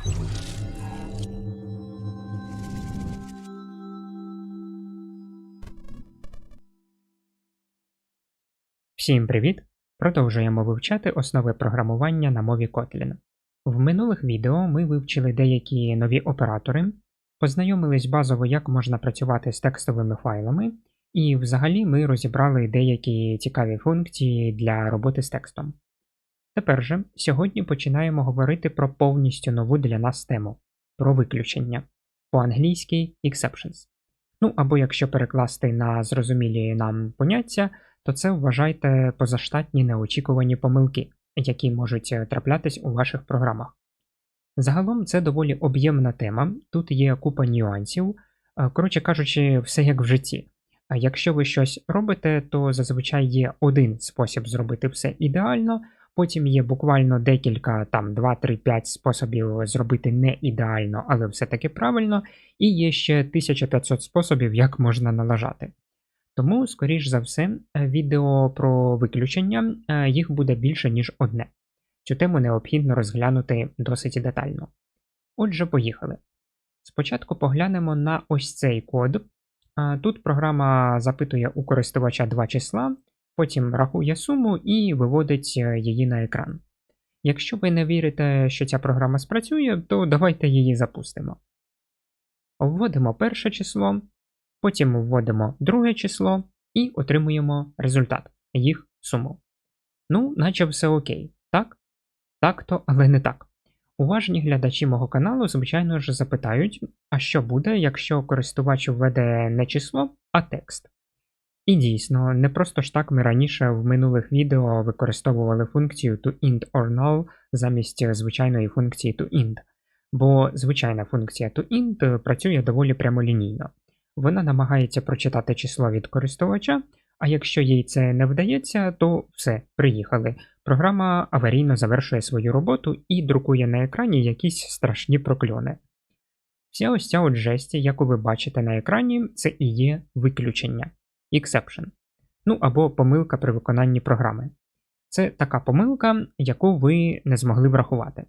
Всім привіт! Продовжуємо вивчати основи програмування на мові Kotlin. В минулих відео ми вивчили деякі нові оператори, познайомились базово, як можна працювати з текстовими файлами, і взагалі ми розібрали деякі цікаві функції для роботи з текстом. Тепер же сьогодні починаємо говорити про повністю нову для нас тему про виключення по-англійськи exceptions. Ну або якщо перекласти на зрозумілі нам поняття, то це вважайте позаштатні неочікувані помилки, які можуть е, траплятись у ваших програмах. Загалом це доволі об'ємна тема, тут є купа нюансів, Е, коротше кажучи, все як в житті. А якщо ви щось робите, то зазвичай є один спосіб зробити все ідеально, потім є буквально декілька, там 2, 3, 5 способів зробити не ідеально, але все-таки правильно, і є ще 1500 способів, як можна налажати. Тому, скоріш за все, е, відео про виключення е, їх буде більше, ніж одне. Цю тему необхідно розглянути досить детально. Отже, поїхали. Спочатку поглянемо на ось цей код. Тут програма запитує у користувача два числа, потім рахує суму і виводить е, її на екран. Якщо ви не вірите, що ця програма спрацює, то давайте її запустимо. Вводимо перше число, потім вводимо друге число і отримуємо результат, їх суму. Ну, наче все окей, так? Так то, але не так. Уважні глядачі мого каналу, звичайно ж, запитають, а що буде, якщо користувач введе не число, а текст. І дійсно, не просто ж так ми раніше в минулих відео використовували функцію toInt or null замість звичайної функції toInt, бо звичайна функція toInt працює доволі прямолінійно. Вона намагається прочитати число від користувача, а якщо їй це не вдається, то все, приїхали. Програма аварійно завершує свою роботу і друкує на екрані якісь страшні прокльони. Вся ось ця от жесть, яку ви бачите на екрані, це і є виключення exception. Ну або помилка при виконанні програми. Це така помилка, яку ви не змогли врахувати.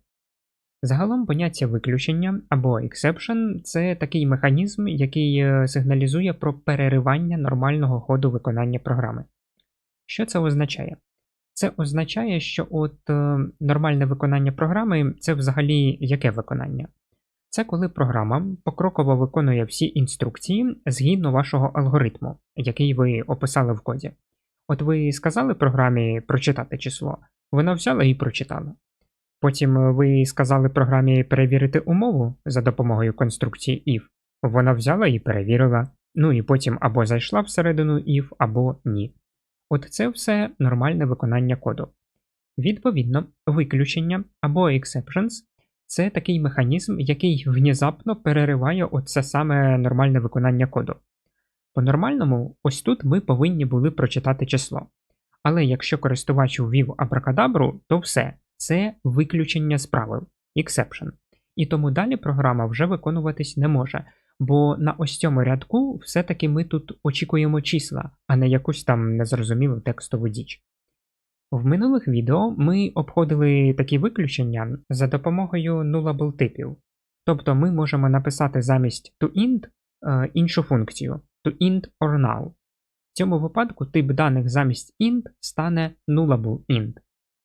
Загалом поняття виключення або exception це такий механізм, який е, сигналізує про переривання нормального ходу виконання програми. Що це означає? Це означає, що от е, нормальне виконання програми це взагалі яке виконання? Це коли програма покроково виконує всі інструкції згідно вашого алгоритму, який ви описали в коді. От ви сказали програмі прочитати число, вона взяла і прочитала. Потім ви сказали програмі перевірити умову за допомогою конструкції if. Вона взяла і перевірила, ну і потім або зайшла всередину if, або ні. От це все нормальне виконання коду. Відповідно, виключення або exceptions це такий механізм, який внезапно перериває оце саме нормальне виконання коду. По-нормальному, ось тут ми повинні були прочитати число. Але якщо користувач ввів абракадабру, то все, це виключення з правил, exception. І тому далі програма вже виконуватись не може, бо на ось цьому рядку все-таки ми тут очікуємо числа, а не якусь там незрозумілу текстову діч. В минулих відео ми обходили такі виключення за допомогою nullable типів. Тобто ми можемо написати замість toInt е, іншу функцію toInt or null. В цьому випадку тип даних замість int стане nullable int.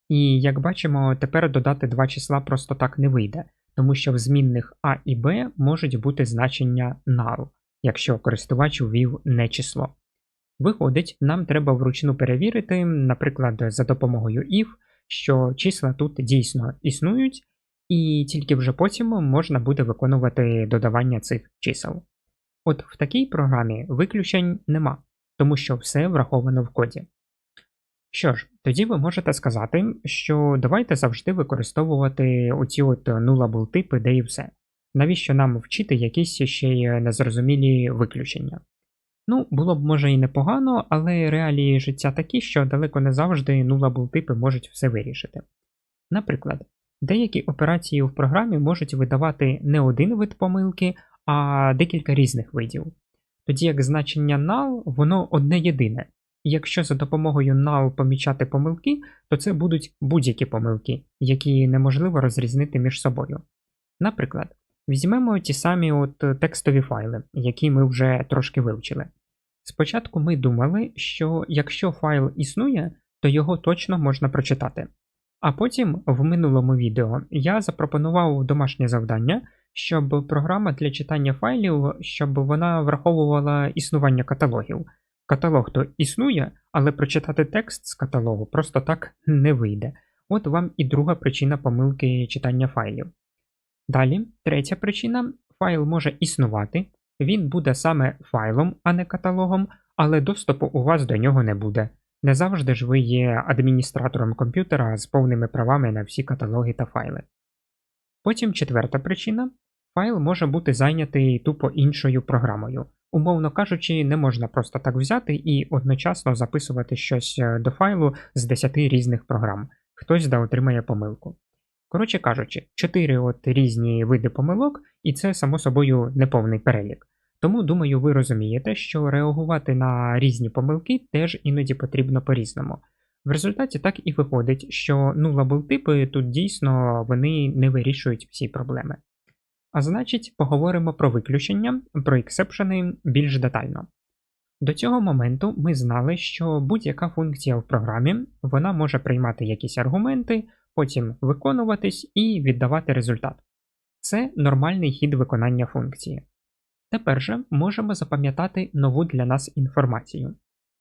І як бачимо, тепер додати два числа просто так не вийде, тому що в змінних a і b можуть бути значення null, якщо користувач ввів не число. Виходить, нам треба вручну перевірити, наприклад, за допомогою if, що числа тут дійсно існують, і тільки вже потім можна буде виконувати додавання цих чисел. От в такій програмі виключень нема, тому що все враховано в коді. Що ж, тоді ви можете сказати, що давайте завжди використовувати оці от nullable типи, де і все. Навіщо нам вчити якісь ще й незрозумілі виключення? Ну, було б може і непогано, але реалії життя такі, що далеко не завжди nullable типи можуть все вирішити. Наприклад, деякі операції в програмі можуть видавати не один вид помилки, а декілька різних видів. Тоді як значення null, воно одне єдине. І якщо за допомогою null помічати помилки, то це будуть будь-які помилки, які неможливо розрізнити між собою. Наприклад, візьмемо ті самі от текстові файли, які ми вже трошки вивчили. Спочатку ми думали, що якщо файл існує, то його точно можна прочитати. А потім в минулому відео я запропонував домашнє завдання, щоб програма для читання файлів, щоб вона враховувала існування каталогів. Каталог то існує, але прочитати текст з каталогу просто так не вийде. От вам і друга причина помилки читання файлів. Далі, третя причина: файл може існувати, він буде саме файлом, а не каталогом, але доступу у вас до нього не буде. Не завжди ж ви є адміністратором комп'ютера з повними правами на всі каталоги та файли. Потім четверта причина файл може бути зайнятий тупо іншою програмою. Умовно кажучи, не можна просто так взяти і одночасно записувати щось е, до файлу з 10 різних програм, хтось да отримає помилку. Коротше кажучи, 4 от різні види помилок, і це, само собою, неповний перелік. Тому, думаю, ви розумієте, що реагувати на різні помилки теж іноді потрібно по-різному. В результаті так і виходить, що ну типи тут дійсно вони не вирішують всі проблеми. А значить, поговоримо про виключення, про ексепшени більш детально. До цього моменту ми знали, що будь-яка функція в програмі вона може приймати якісь аргументи, потім виконуватись і віддавати результат. Це нормальний хід виконання функції. Тепер же можемо запам'ятати нову для нас інформацію.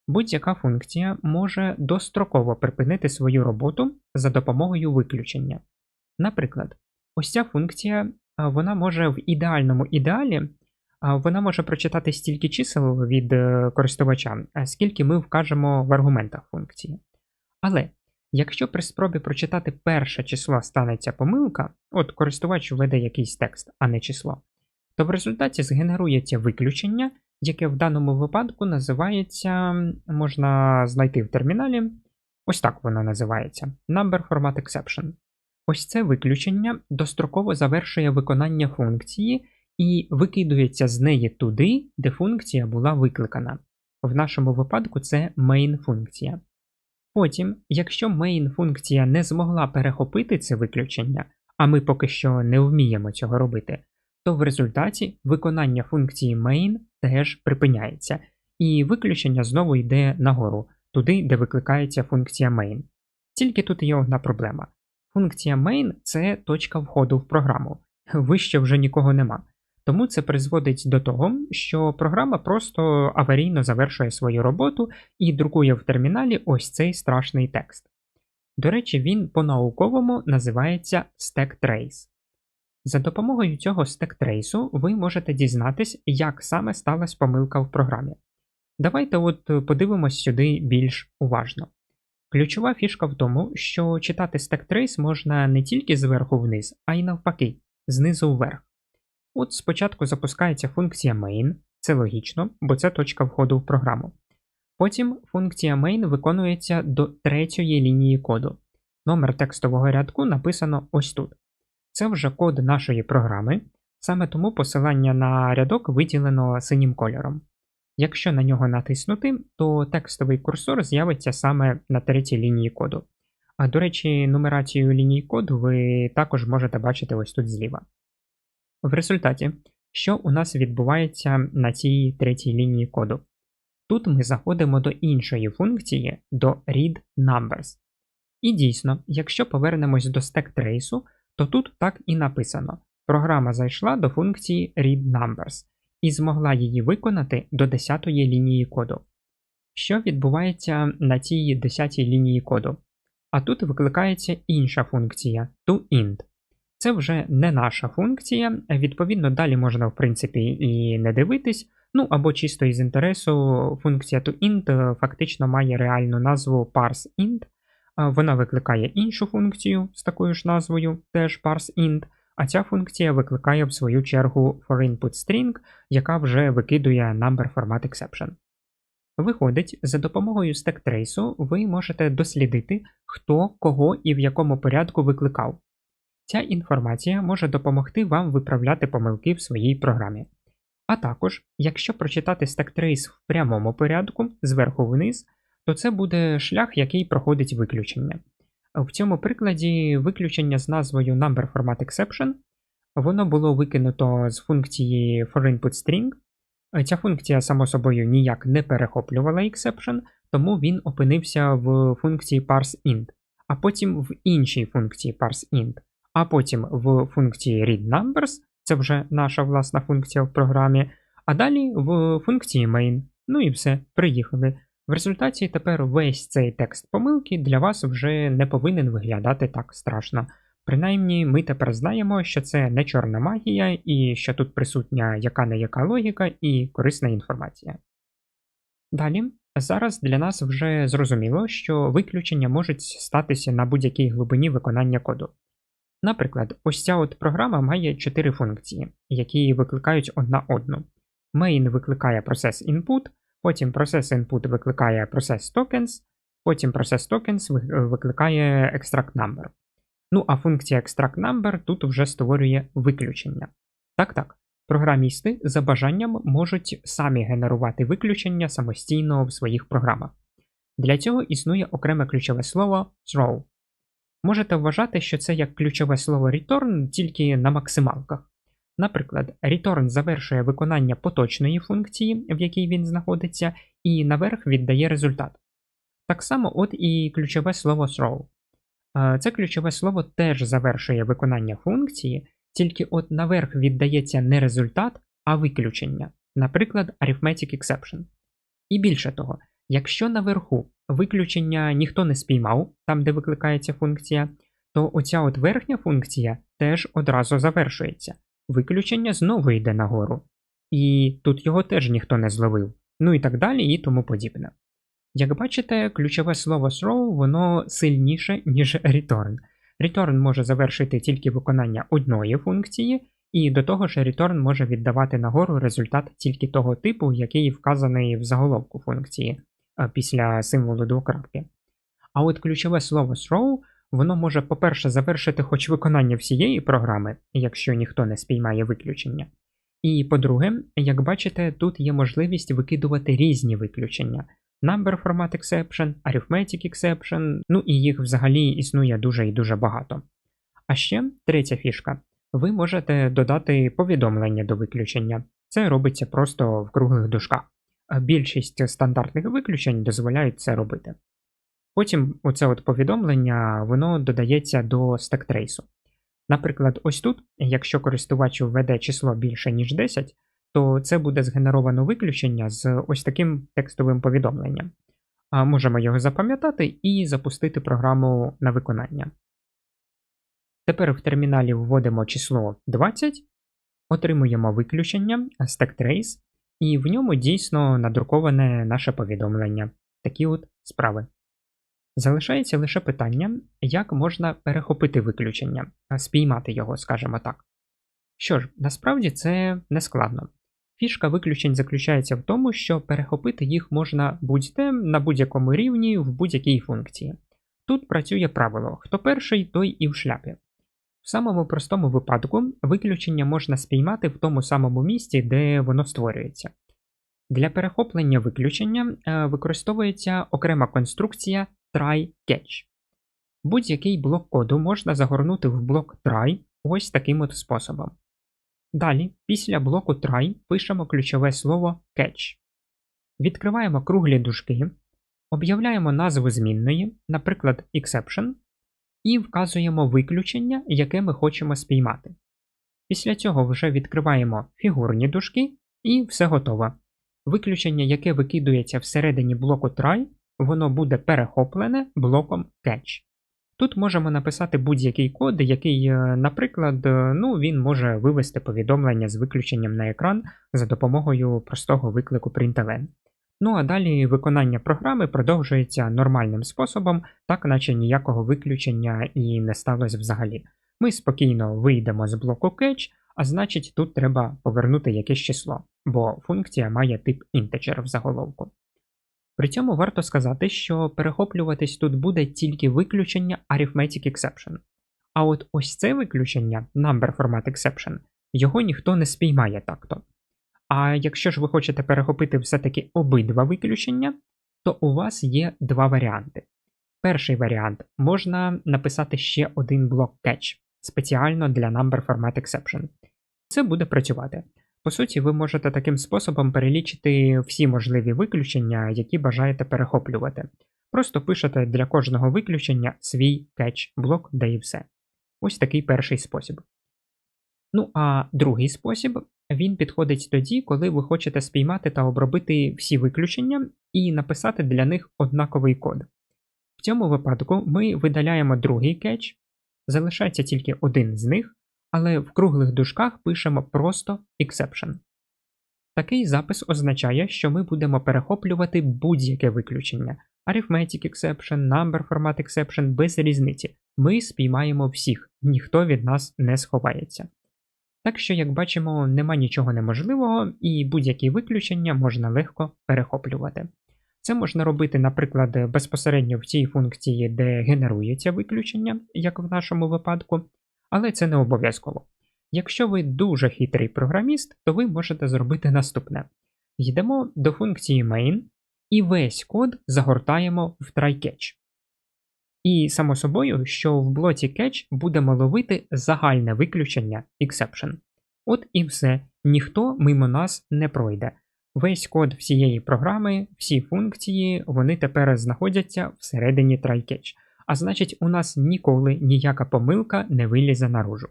Будь-яка функція може достроково припинити свою роботу за допомогою виключення. Наприклад, ось ця функція вона може в ідеальному ідеалі вона може прочитати стільки чисел від е, користувача, скільки ми вкажемо в аргументах функції. Але якщо при спробі прочитати перше число станеться помилка, от користувач введе якийсь текст, а не число, то в результаті згенерується виключення, яке в даному випадку називається, можна знайти в терміналі. Ось так воно називається Number Format Exception. Ось це виключення достроково завершує виконання функції і викидується з неї туди, де функція була викликана. В нашому випадку це main функція. Потім, якщо main функція не змогла перехопити це виключення, а ми поки що не вміємо цього робити, то в результаті виконання функції main теж припиняється, і виключення знову йде нагору, туди, де викликається функція main. Тільки тут є одна проблема. Функція main це точка входу в програму, вище вже нікого нема. Тому це призводить до того, що програма просто аварійно завершує свою роботу і друкує в терміналі ось цей страшний текст. До речі, він по-науковому називається Stack Trace. За допомогою цього стектрейсу ви можете дізнатись, як саме сталася помилка в програмі. Давайте от подивимось сюди більш уважно. Ключова фішка в тому, що читати стектрейс можна не тільки зверху вниз, а й навпаки, знизу вверх. От спочатку запускається функція main, це логічно, бо це точка входу в програму. Потім функція main виконується до третьої лінії коду. Номер текстового рядку написано ось тут. Це вже код нашої програми, саме тому посилання на рядок виділено синім кольором. Якщо на нього натиснути, то текстовий курсор з'явиться саме на третій лінії коду. А до речі, нумерацію ліній коду ви також можете бачити ось тут зліва. В результаті, що у нас відбувається на цій третій лінії коду? Тут ми заходимо до іншої функції, до read numbers. І дійсно, якщо повернемось до stack то тут так і написано: програма зайшла до функції readNumbers і змогла її виконати до 10 лінії коду. Що відбувається на цій 10 лінії коду? А тут викликається інша функція toInt. Це вже не наша функція, відповідно, далі можна, в принципі, і не дивитись. Ну або чисто із інтересу, функція toInt фактично має реальну назву parseInt, вона викликає іншу функцію з такою ж назвою, теж parseInt, а ця функція викликає в свою чергу forInputString, яка вже викидує number format exception. Виходить, за допомогою стектрейсу ви можете дослідити, хто кого і в якому порядку викликав. Ця інформація може допомогти вам виправляти помилки в своїй програмі. А також, якщо прочитати стектрейс в прямому порядку зверху вниз, то це буде шлях, який проходить виключення. В цьому прикладі виключення з назвою Number воно було викинуто з функції forInputString. Ця функція, само собою, ніяк не перехоплювала exception, тому він опинився в функції parseInt, а потім в іншій функції parseInt, а потім в функції readNumbers, це вже наша власна функція в програмі, а далі в функції main. Ну і все, приїхали. В результаті тепер весь цей текст помилки для вас вже не повинен виглядати так страшно. Принаймні, ми тепер знаємо, що це не чорна магія, і що тут присутня яка не яка логіка і корисна інформація. Далі, зараз для нас вже зрозуміло, що виключення можуть статися на будь-якій глибині виконання коду. Наприклад, ось ця от програма має 4 функції, які викликають одна одну. Main викликає процес input, потім процес input викликає процес tokens, потім процес tokens викликає extract number. Ну а функція extract number тут вже створює виключення. Так так, програмісти за бажанням можуть самі генерувати виключення самостійно в своїх програмах. Для цього існує окреме ключове слово throw. Можете вважати, що це як ключове слово return тільки на максималках. Наприклад, return завершує виконання поточної функції, в якій він знаходиться, і наверх віддає результат. Так само от і ключове слово throw. Це ключове слово теж завершує виконання функції, тільки от наверх віддається не результат, а виключення, наприклад, arithmetic exception. І більше того, якщо наверху виключення ніхто не спіймав, там де викликається функція, то оця от верхня функція теж одразу завершується. Виключення знову йде нагору. І тут його теж ніхто не зловив. Ну і так далі, і тому подібне. Як бачите, ключове слово throw воно сильніше, ніж return. Return може завершити тільки виконання одної функції, і до того ж return може віддавати нагору результат тільки того типу, який вказаний в заголовку функції після символу двокрапки. А от ключове слово throw воно може, по-перше, завершити хоч виконання всієї програми, якщо ніхто не спіймає виключення. І по-друге, як бачите, тут є можливість викидувати різні виключення. Number Format Exception, Arithmetic Exception, ну і їх взагалі існує дуже і дуже багато. А ще третя фішка. Ви можете додати повідомлення до виключення. Це робиться просто в круглих дужках. Більшість стандартних виключень дозволяють це робити. Потім оце от повідомлення воно додається до стектрейсу. Наприклад, ось тут, якщо користувач введе число більше, ніж 10, то це буде згенеровано виключення з ось таким текстовим повідомленням. А Можемо його запам'ятати і запустити програму на виконання. Тепер в терміналі вводимо число 20, отримуємо виключення StackTrace, і в ньому дійсно надруковане наше повідомлення. Такі от справи. Залишається лише питання, як можна перехопити виключення, спіймати його, скажімо так. Що ж, насправді це не складно. Фішка виключень заключається в тому, що перехопити їх можна будь-де на будь-якому рівні в будь-якій функції. Тут працює правило: хто перший, той і в шляпі. В самому простому випадку виключення можна спіймати в тому самому місці, де воно створюється. Для перехоплення виключення е, використовується окрема конструкція try-catch. Будь-який блок коду можна загорнути в блок try ось таким от способом. Далі, після блоку try пишемо ключове слово catch. Відкриваємо круглі дужки, об'являємо назву змінної, наприклад, exception, і вказуємо виключення, яке ми хочемо спіймати. Після цього вже відкриваємо фігурні дужки і все готово. Виключення, яке викидується всередині блоку try, воно буде перехоплене блоком catch. Тут можемо написати будь-який код, який, е, наприклад, е, ну, він може вивести повідомлення з виключенням на екран за допомогою простого виклику println. Ну а далі виконання програми продовжується нормальним способом, так наче ніякого виключення і не сталося взагалі. Ми спокійно вийдемо з блоку catch, а значить тут треба повернути якесь число, бо функція має тип integer в заголовку. При цьому варто сказати, що перехоплюватись тут буде тільки виключення Arithmetic Exception. А от ось це виключення, Number Format Exception, його ніхто не спіймає так-то. А якщо ж ви хочете перехопити все-таки обидва виключення, то у вас є два варіанти. Перший варіант можна написати ще один блок catch. спеціально для Number Format Exception. Це буде працювати. По суті, ви можете таким способом перелічити всі можливі виключення, які бажаєте перехоплювати. Просто пишете для кожного виключення свій кетч блок, де і все. Ось такий перший спосіб. Ну а другий спосіб він підходить тоді, коли ви хочете спіймати та обробити всі виключення і написати для них однаковий код. В цьому випадку ми видаляємо другий кетч, залишається тільки один з них, але в круглих дужках пишемо просто exception. Такий запис означає, що ми будемо перехоплювати будь-яке виключення. Arithmetic exception, number format exception без різниці. Ми спіймаємо всіх, ніхто від нас не сховається. Так що, як бачимо, нема нічого неможливого, і будь-які виключення можна легко перехоплювати. Це можна робити, наприклад, безпосередньо в цій функції, де генерується виключення, як в нашому випадку, але це не обов'язково. Якщо ви дуже хитрий програміст, то ви можете зробити наступне: йдемо до функції main і весь код загортаємо в try-catch. І, само собою, що в блоці catch будемо ловити загальне виключення exception. От і все, ніхто мимо нас не пройде. Весь код всієї програми, всі функції, вони тепер знаходяться всередині try-catch. А значить, у нас ніколи ніяка помилка не вилізе наружу.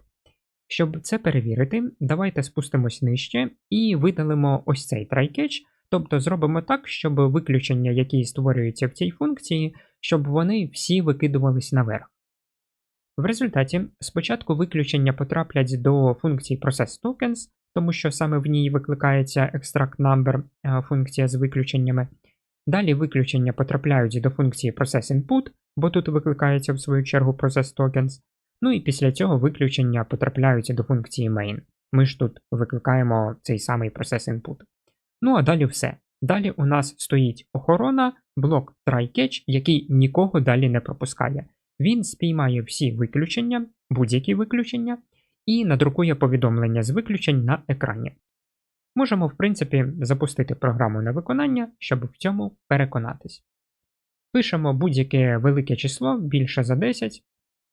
Щоб це перевірити, давайте спустимось нижче і видалимо ось цей try-catch, тобто зробимо так, щоб виключення, які створюються в цій функції, щоб вони всі викидувались наверх. В результаті спочатку виключення потраплять до функції processTokens, тому що саме в ній викликається extract number функція з виключеннями. Далі виключення потрапляють до функції processInput, бо тут викликається в свою чергу processTokens. Ну і після цього виключення потрапляють до функції main. Ми ж тут викликаємо цей самий processInput. Ну а далі все. Далі у нас стоїть охорона, блок try-catch, який нікого далі не пропускає. Він спіймає всі виключення, будь-які виключення, і надрукує повідомлення з виключень на екрані. Можемо, в принципі, запустити програму на виконання, щоб в цьому переконатись. Пишемо будь-яке велике число більше за 10,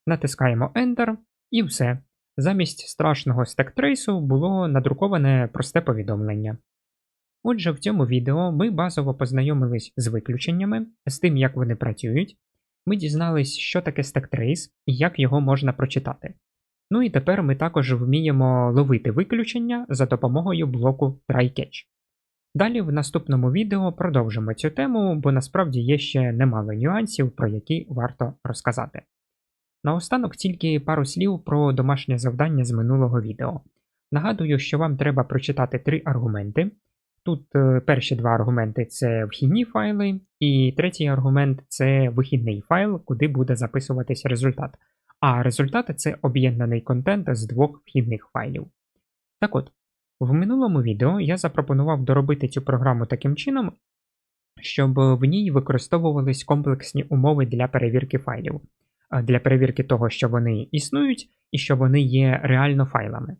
натискаємо Enter і все. Замість страшного стектрейсу було надруковане просте повідомлення. Отже, в цьому відео ми базово познайомились з виключеннями, з тим, як вони працюють. Ми дізнались, що таке стектрейс і як його можна прочитати. Ну і тепер ми також вміємо ловити виключення за допомогою блоку TryCatch. Далі в наступному відео продовжимо цю тему, бо насправді є ще немало нюансів, про які варто розказати. Наостанок тільки пару слів про домашнє завдання з минулого відео. Нагадую, що вам треба прочитати три аргументи. Тут е, перші два аргументи це вхідні файли, і третій аргумент це вихідний файл, куди буде записуватись результат. А результати це об'єднаний контент з двох вхідних файлів. Так от, в минулому відео я запропонував доробити цю програму таким чином, щоб в ній використовувались комплексні умови для перевірки файлів, для перевірки того, що вони існують і що вони є реально файлами.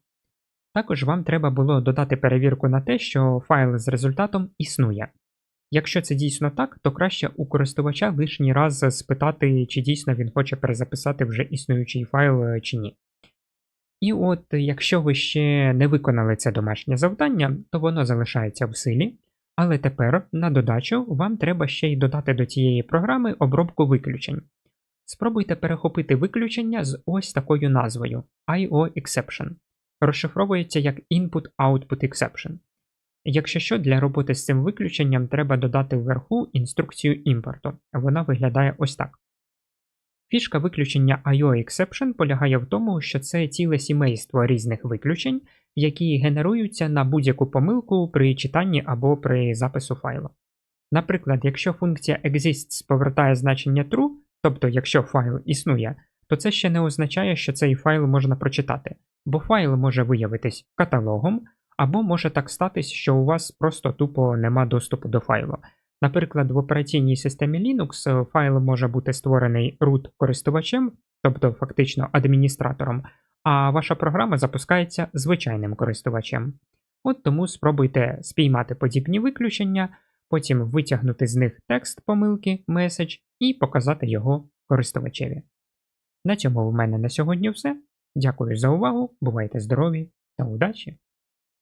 Також вам треба було додати перевірку на те, що файл з результатом існує. Якщо це дійсно так, то краще у користувача лишній раз спитати, чи дійсно він хоче перезаписати вже існуючий файл е, чи ні. І от, якщо ви ще не виконали це домашнє завдання, то воно залишається в силі, але тепер, на додачу, вам треба ще й додати до цієї програми обробку виключень. Спробуйте перехопити виключення з ось такою назвою IO-Exception. Розшифровується як Input-Output Exception. Якщо що, для роботи з цим виключенням треба додати вверху інструкцію імпорту. Вона виглядає ось так. Фішка виключення IO-Exception полягає в тому, що це ціле сімейство різних виключень, які генеруються на будь-яку помилку при читанні або при запису файлу. Наприклад, якщо функція exists повертає значення true, тобто якщо файл існує, то це ще не означає, що цей файл можна прочитати, бо файл може виявитись каталогом, або може так статись, що у вас просто тупо нема доступу до файлу. Наприклад, в операційній системі Linux е, файл може бути створений root користувачем, тобто фактично адміністратором, а ваша програма запускається звичайним користувачем. От тому спробуйте спіймати подібні виключення, потім витягнути з них текст помилки, меседж і показати його користувачеві. На цьому в мене на сьогодні все. Дякую за увагу, бувайте здорові та удачі!